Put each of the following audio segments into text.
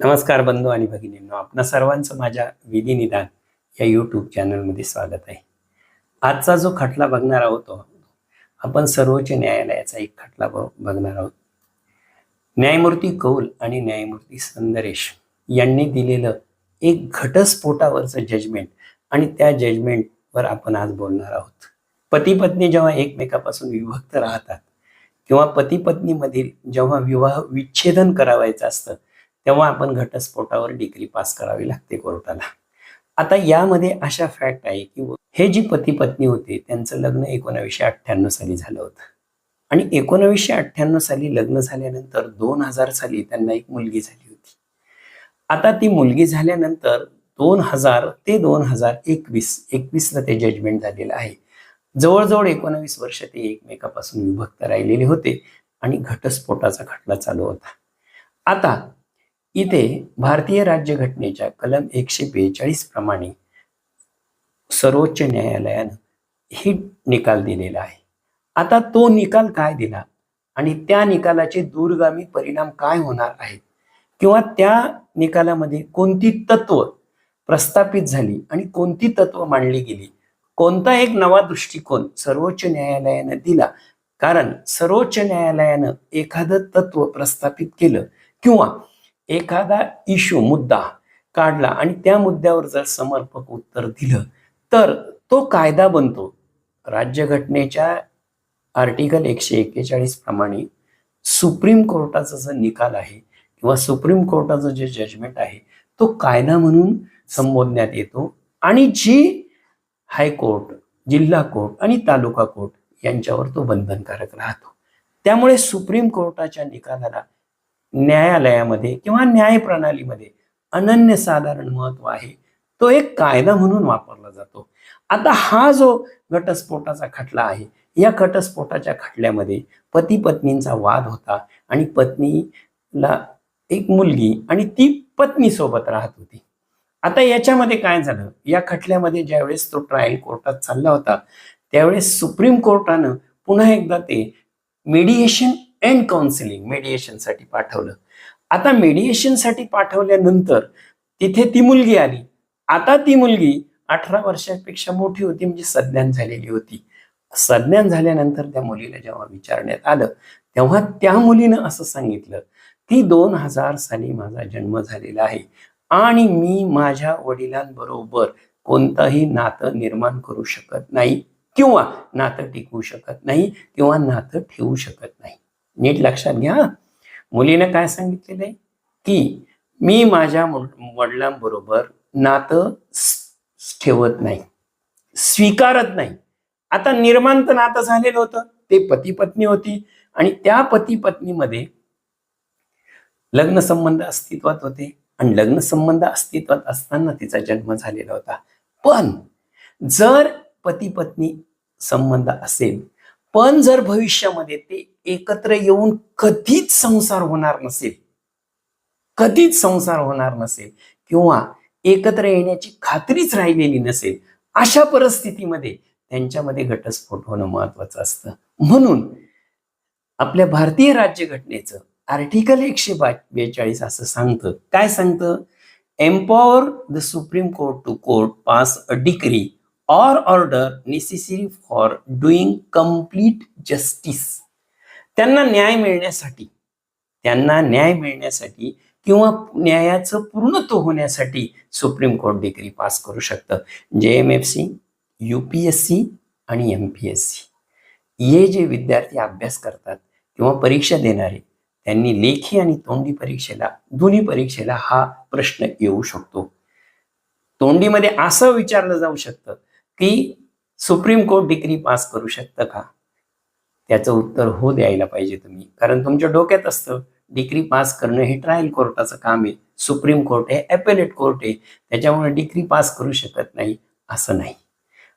नमस्कार बंधू आणि भगिनींनो आपणा सर्वांचं माझ्या विधी निदान या यूट्यूब चॅनलमध्ये स्वागत आहे. आजचा जो खटला बघणार आहोत तो आपण सर्वोच्च न्यायालयाचा एक खटला बघणार आहोत. न्यायमूर्ती कौल आणि न्यायमूर्ती संदरेश यांनी दिलेलं एक घटस्फोटावरचं जजमेंट आणि त्या जजमेंटवर आपण आज बोलणार आहोत. पती पत्नी जेव्हा एकमेकापासून विभक्त राहतात किंवा पती पत्नीमधील जेव्हा विवाह विच्छेदन करावायचं असतं तेव्हा आपण घटस्फोटावर डिग्री पास करावी लागते कोर्टाला. आता यामध्ये अशा फॅक्ट आहे की हे जी पती पत्नी होते त्यांचं लग्न एकोणावीसशे अठ्ठ्याण्णव साली झालं होतं. आणि एकोणावीसशे अठ्ठ्याण्णव साली लग्न झाल्यानंतर दोन हजार साली त्यांना एक मुलगी झाली होती. आता ती मुलगी झाल्यानंतर दोन हजार ते दोन हजार एकवीस एकवीसला ते जजमेंट झालेलं आहे. जवळजवळ एकोणावीस वर्ष ते एकमेकापासून विभक्त राहिलेले होते आणि घटस्फोटाचा खटला चालू होता. आता इथे भारतीय राज्यघटनेच्या कलम एकशे बेचाळीस प्रमाणे सर्वोच्च न्यायालयानं ही निकाल दिलेला आहे. आता तो निकाल काय दिला आणि त्या निकालाचे दूरगामी परिणाम काय होणार आहेत? किंवा त्या निकालामध्ये कोणती तत्व प्रस्थापित झाली आणि कोणती तत्व मांडली गेली? कोणता एक नवा दृष्टिकोन सर्वोच्च न्यायालयानं दिला? कारण सर्वोच्च न्यायालयानं एखादं तत्व प्रस्थापित केलं किंवा एखादा इश्यू मुद्दा काढला आणि त्या मुद्द्यावर जर समर्पक उत्तर दिलं तर तो कायदा बनतो. राज्यघटनेच्या आर्टिकल एकशे एक्केचाळीस प्रमाणे सुप्रीम कोर्टाचा जो निकाल आहे किंवा सुप्रीम कोर्टाचं जे जजमेंट आहे तो कायदा म्हणून संबोधण्यात येतो. आणि जी हायकोर्ट जिल्हा कोर्ट आणि तालुका कोर्ट यांच्यावर तो बंधनकारक राहतो. त्यामुळे सुप्रीम कोर्टाच्या निकालाला न्यायालयामध्ये किंवा न्यायप्रणालीमध्ये अनन्यसाधारण महत्त्व आहे. तो एक कायदा म्हणून वापरला जातो. आता हा जो घटस्फोटाचा खटला आहे या घटस्फोटाच्या खटल्यामध्ये पती पत्नींचा वाद होता आणि पत्नीला एक मुलगी आणि ती पत्नीसोबत राहत होती. आता याच्यामध्ये काय झालं? या खटल्यामध्ये ज्यावेळेस तो ट्रायल कोर्टात चालला होता त्यावेळेस सुप्रीम कोर्टानं पुन्हा एकदा ते मेडिएशन अँड काउन्सिलिंग मेडिएशनसाठी पाठवलं. आता मेडिएशनसाठी पाठवल्यानंतर तिथे ती मुलगी आली. आता ती मुलगी अठरा वर्षापेक्षा मोठी होती म्हणजे सज्ञान झालेली होती. सज्ञान झाल्यानंतर त्या मुलीला जेव्हा विचारण्यात आलं तेव्हा त्या मुलीनं असं सांगितलं की दोन हजार साली माझा जन्म झालेला आहे आणि मी माझ्या वडिलांबरोबर कोणतंही नातं निर्माण करू शकत नाही किंवा नातं टिकवू शकत नाही किंवा नातं ठेवू शकत नाही. नीट लक्षात घ्या. मुलीनं काय सांगितलेलं आहे? की मी माझ्या वडिलांबरोबर नातं ठेवत नाही. स्वीकारत नाही. आता निर्माण तर नातं झालेलं होतं. ते पती पत्नी होती आणि त्या पती पत्नीमध्ये लग्न संबंध अस्तित्वात होते आणि लग्न संबंध अस्तित्वात असताना तिचा जन्म झालेला होता. पण जर पती पत्नी संबंध असेल पण जर भविष्यामध्ये ते एकत्र येऊन कधीच संसार होणार नसेल कधीच संसार होणार नसेल किंवा एकत्र येण्याची खात्रीच राहिलेली नसेल अशा परिस्थितीमध्ये त्यांच्यामध्ये घटस्फोट होणं महत्वाचं असतं. म्हणून आपल्या भारतीय राज्यघटनेचं आर्टिकल एकशे बा बेचाळीस असं सांगतं. काय सांगतं? Empower the supreme court to court pass a decree or order necessary for doing complete justice त्यांना न्याय मिळण्यासाठी त्यांना न्याय मिळण्यासाठी किंवा न्यायाचं पूर्णत्व होण्यासाठी सुप्रीम कोर्ट डिग्री पास करू शकतं. जे M F C U P S C आणि एम पी एस सी हे जे विद्यार्थी अभ्यास करतात किंवा परीक्षा देणारे त्यांनी लेखी आणि तोंडी परीक्षेला दोन्ही परीक्षेला हा प्रश्न येऊ शकतो. तोंडीमध्ये असं विचारलं जाऊ शकतं की सुप्रीम कोर्ट डिग्री पास करू शकतं का? त्याचं उत्तर हो द्यायला पाहिजे तुम्ही. कारण तुमच्या डोक्यात असतं डिग्री पास करणं हे ट्रायल कोर्टाचं काम आहे. सुप्रीम कोर्ट आहे अपेलेट कोर्ट आहे. त्याच्यामुळे डिग्री पास करू शकत नाही असं नाही.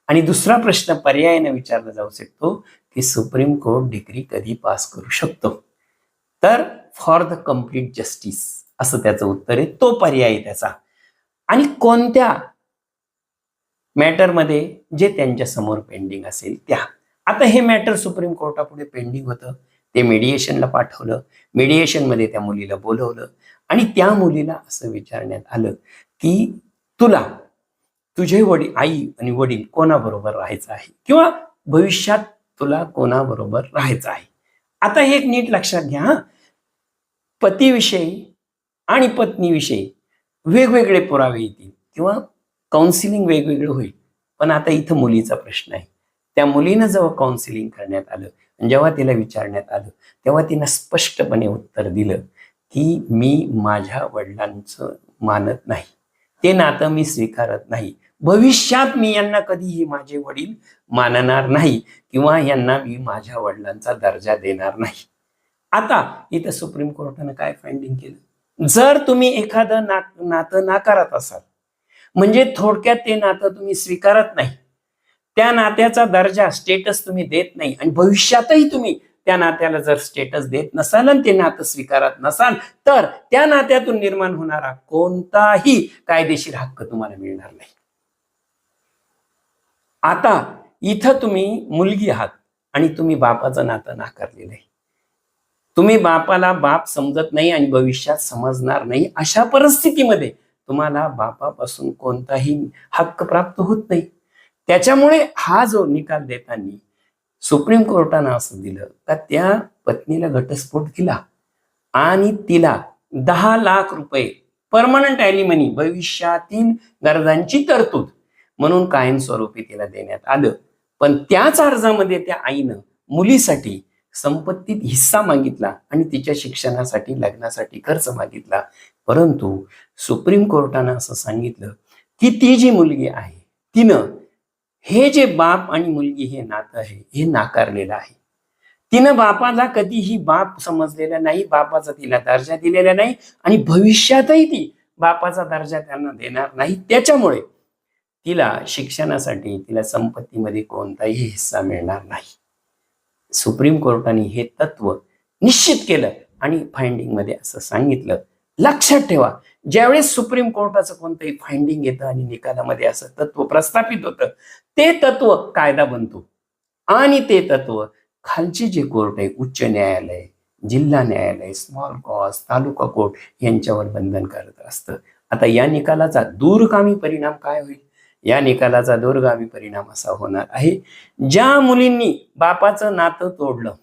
आणि दुसरा प्रश्न पर्यायाने विचारला जाऊ शकतो की सुप्रीम कोर्ट डिग्री कधी पास करू शकतो? तर फॉर द कंप्लीट जस्टिस असं त्याचं उत्तर आहे. तो पर्याय त्याचा. आणि कोणत्या मॅटरमध्ये जे त्यांच्यासमोर पेंडिंग असेल त्या. आता हे मॅटर सुप्रीम कोर्टापुढे पेंडिंग होतं. ते मेडिएशनला पाठवलं. मेडिएशनमध्ये त्या मुलीला बोलवलं. आणि त्या मुलीला असं विचारण्यात आलं की तुला तुझे वडील आई आणि वडील कोणाबरोबर राहायचं आहे? किंवा भविष्यात तुला कोणाबरोबर राहायचं आहे? आता हे एक नीट लक्षात घ्या हा. पतीविषयी आणि पत्नीविषयी वेगवेगळे पुरावे येतील. किंवा काउन्सिलिंग वेगवेगळं होईल. पण आता इथं मुलीचा प्रश्न आहे. त्या मुलीनं जेव्हा काउन्सिलिंग करण्यात आलं जेव्हा तिला विचारण्यात आलं तेव्हा तिनं स्पष्टपणे उत्तर दिलं की मी माझ्या वडिलांचं मानत नाही. ते नातं मी स्वीकारत नाही. भविष्यात मी यांना कधीही माझे वडील मानणार नाही किंवा यांना मी माझ्या वडिलांचा दर्जा देणार नाही. आता इथं सुप्रीम कोर्टानं काय फाइंडिंग केलं? जर तुम्ही एखादं ना नातं नाकारत असाल म्हणजे थोडक्यात ते नातं तुम्ही स्वीकारत नाही. त्या नात्याचा दर्जा स्टेटस तुम्ही देत नाही आणि भविष्यातही तुम्ही त्या नात्याला जर स्टेटस देत नसाल आणि ते नातं स्वीकारत नसाल तर त्या नात्यातून निर्माण होणारा कोणताही कायदेशीर हक्क तुम्हाला मिळणार नाही. आता इथं तुम्ही मुलगी आहात आणि तुम्ही बापाचं नातं नाकारलेलं आहे. तुम्ही बापाला बाप समजत नाही आणि भविष्यात समजणार नाही अशा परिस्थितीमध्ये तुम्हाला बापापासून कोणताही हक्क प्राप्त होत नाही. त्याच्यामुळे हा जो निकाल देताना सुप्रीम कोर्टानं असं दिलं का त्या पत्नीला घटस्फोट दिला आणि तिला दहा लाख रुपये परमनंट ॲलिमनी भविष्यातील गरजांची तरतूद म्हणून कायमस्वरूपी तिला देण्यात आलं. पण त्याच अर्जामध्ये त्या आईनं मुलीसाठी संपत्तीत हिस्सा मागितला आणि तिच्या शिक्षणासाठी लग्नासाठी खर्च मागितला. परंतु सुप्रीम कोर्टानं असं सांगितलं की ती जी मुलगी आहे तिनं हे जे बाप आणि मुलगी हे नातं आहे हे नाकारलेलं आहे. तिनं बापाला कधीही बाप समजलेला नाही बापाचा तिला दर्जा दिलेला नाही आणि भविष्यातही ती बापाचा दर्जा त्यांना देणार नाही. त्याच्यामुळे तिला शिक्षणासाठी तिला संपत्तीमध्ये कोणताही हिस्सा मिळणार नाही. सुप्रीम कोर्टाने हे तत्व निश्चित केलं आणि फाइंडिंगमध्ये असं सांगितलं लक्षात ठेवा. ज्यावेळेस सुप्रीम कोर्टाचं कोणतंही फाइंडिंग येतं आणि निकालामध्ये असं तत्व प्रस्थापित होतं ते तत्व कायदा बनतो. आणि ते तत्व खालचे जे कोर्ट आहे उच्च न्यायालय जिल्हा न्यायालय स्मॉल कॉस्ट तालुका कोर्ट यांच्यावर बंधन करत असतं. आता या निकालाचा दूरगामी परिणाम काय होईल? या निकालाचा दूरगामी परिणाम असा होणार आहे ज्या मुलींनी बापाचं नातं तोडलं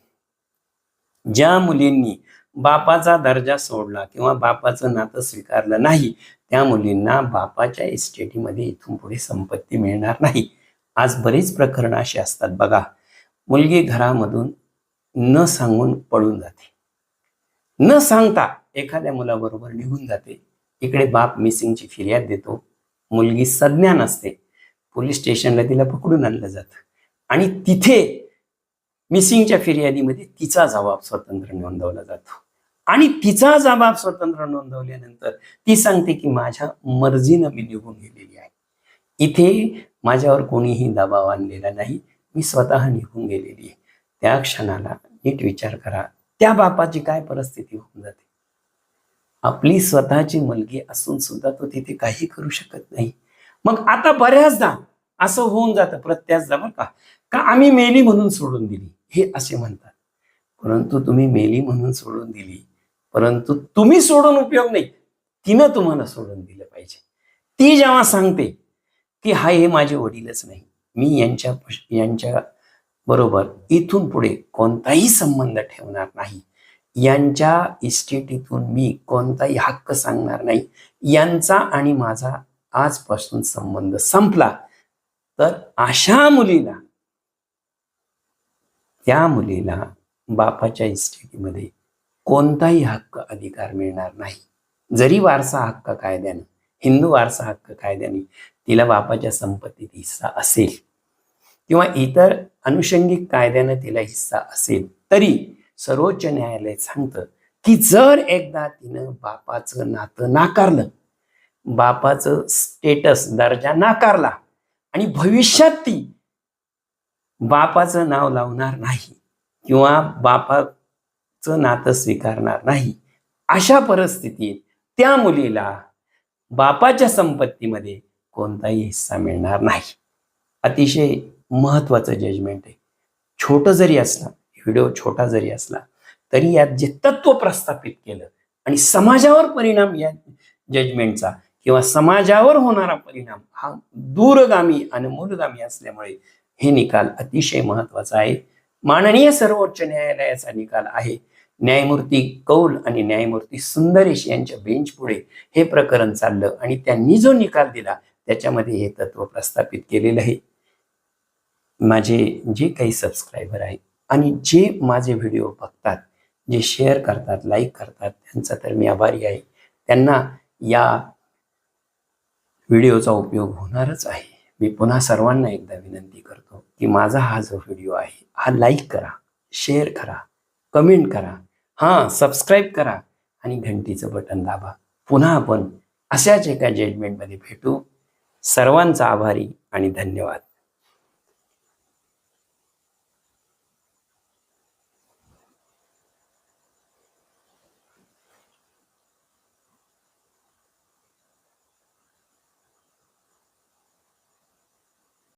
ज्या मुलींनी बापाचा दर्जा सोडला किंवा बापाचं नातं स्वीकारलं नाही त्या मुलींना बापाच्या इस्टेटीमध्ये इथून पुढे संपत्ती मिळणार नाही. आज बरीच प्रकरणं अशी असतात बघा. मुलगी घरामधून न सांगून पळून जाते. न सांगता एखाद्या मुलाबरोबर निघून जाते. इकडे बाप मिसिंगची फिर्याद देतो. मुलगी संज्ञा नसते. पोलीस स्टेशनला तिला पकडून आणलं जातं. आणि तिथे मिसिंगच्या फिर्यादीमध्ये तिचा जबाब स्वतंत्र नोंदवला जातो. आणि तिचा जबाब स्वतंत्र नोंदवल्यानंतर ती सांगते की माझ्या मर्जीनं मी निघून गेलेली आहे. इथे माझ्यावर कोणीही दबाव आणलेला नाही. मी स्वतः निघून गेलेली आहे. त्या क्षणाला नीट विचार करा. त्या बापाची काय परिस्थिती होऊन जाते? आपली स्वतःची मुलगी असून सुद्धा तो तिथे काही करू शकत नाही. मग आता बऱ्याचदा असं होऊन जातं प्रत्याचदा बरं का. का आम्ही मेली म्हणून सोडून दिली? हे असे म्हणतात. परंतु तुम्ही मेली म्हणून सोडून दिली परंतु तुम्ही सोडून उपयोग नाही. तिनं तुम्हाला सोडून दिलं पाहिजे. ती जेव्हा सांगते की हा हे माझे वडीलच नाही. मी यांच्या यांच्या बरोबर इथून पुढे कोणताही संबंध ठेवणार नाही. यांच्या इस्टेटीतून मी कोणताही हक्क सांगणार नाही. यांचा आणि माझा आजपासून संबंध संपला. तर अशा मुलीला त्या मुलीला बापाच्या इस्टेटीमध्ये कोणताही हक्क अधिकार मिळणार नाही. जरी वारसा हक्क कायद्यानं हिंदू वारसा हक्क कायद्याने तिला बापाच्या संपत्तीत हिस्सा असेल किंवा इतर अनुषंगिक कायद्यानं तिला हिस्सा असेल तरी सर्वोच्च न्यायालय सांगतं की जर एकदा तिनं बापाचं नातं नाकारलं बापाचं स्टेटस दर्जा नाकारला आणि भविष्यात ती बापाचं नाव लावणार नाही किंवा बापा नातं स्वीकारणार नाही. अशा परिस्थितीत त्या मुलीला बापाच्या संपत्तीमध्ये कोणताही हिस्सा मिळणार नाही. अतिशय महत्वाचं जजमेंट आहे. छोटं जरी असला व्हिडिओ छोटा जरी असला तरी यात जे तत्व प्रस्थापित केलं आणि समाजावर परिणाम या जजमेंटचा किंवा समाजावर होणारा परिणाम हा दूरगामी आणि मूलगामी असल्यामुळे हे निकाल अतिशय महत्त्वाचा आहे. माननीय सर्वोच्च न्यायालयाचा निकाल आहे. न्यायमूर्ती कौल आणि न्यायमूर्ती सुंदरेश यांच्या बेंच पुढे हे प्रकरण चाललं आणि त्यांनी जो निकाल दिला त्याच्यामध्ये हे तत्व प्रस्थापित केलेलं आहे. माझे जे काही सबस्क्रायबर आहेत आणि जे माझे व्हिडिओ बघतात जे शेअर करतात लाईक करतात त्यांचा तर मी आभारी आहे. त्यांना या व्हिडिओचा उपयोग होणारच आहे. मी पुन्हा सर्वांना एकदा विनंती करतो की माझा हा जो व्हिडिओ आहे हा लाईक करा शेअर करा कमेंट करा हां सबस्क्राईब करा आणि घंटीचं बटन दाबा. पुन्हा आपण अशाच एका जजमेंटमध्ये भेटू. सर्वांचा आभारी आणि धन्यवाद.